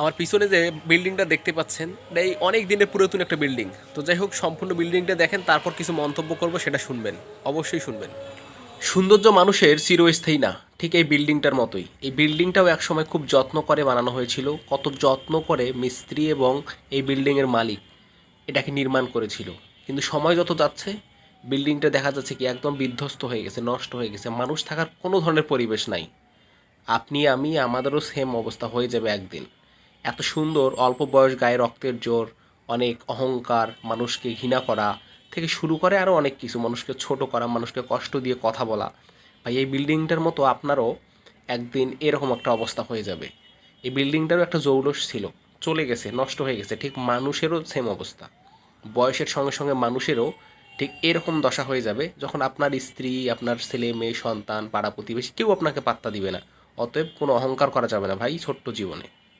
আমার পিছনে যে বিল্ডিংটা দেখতে পাচ্ছেন, এই অনেক দিনের পুরাতন একটা বিল্ডিং। তো যাই হোক, সম্পূর্ণ বিল্ডিংটা দেখেন, তারপর কিছু মন্তব্য করব, সেটা শুনবেন। অবশ্যই শুনবেন। সৌন্দর্য মানুষের চিরস্থায়ী না, ঠিক এই বিল্ডিংটার মতোই। এই বিল্ডিংটাও একসময় খুব যত্ন করে বানানো হয়েছিল, কত যত্ন করে মিস্ত্রি এবং এই বিল্ডিংয়ের মালিক এটাকে নির্মাণ করেছিল। কিন্তু সময় যত যাচ্ছে, বিল্ডিংটা দেখা যাচ্ছে কি একদম বিধ্বস্ত হয়ে গেছে, নষ্ট হয়ে গেছে, মানুষ থাকার কোনো ধরনের পরিবেশ নাই। আপনি, আমি, আমাদেরও সেম অবস্থা হয়ে যাবে একদিন। এত সুন্দর অল্প বয়স গায়ে রক্তের জোর, অনেক অহংকার মানুষকে ঘৃণা করা থেকে শুরু করে আরও অনেক কিছু, মানুষকে ছোট করা, মানুষকে কষ্ট দিয়ে কথা বলা। ভাই, এই বিল্ডিংটার মতো আপনারও একদিন এরকম একটা অবস্থা হয়ে যাবে। এই বিল্ডিংটারও একটা জৌলস ছিল, চলে গেছে, নষ্ট হয়ে গেছে, ঠিক মানুষেরও সেম অবস্থা। বয়সের সঙ্গে সঙ্গে মানুষেরও ঠিক এরকম দশা হয়ে যাবে যখন আপনার স্ত্রী, আপনার ছেলে মেয়ে, সন্তান, পাড়া প্রতিবেশী কেউ আপনাকে পাত্তা দিবে না। অতএব কোনো অহংকার করা যাবে না ভাই ছোট্ট জীবনে।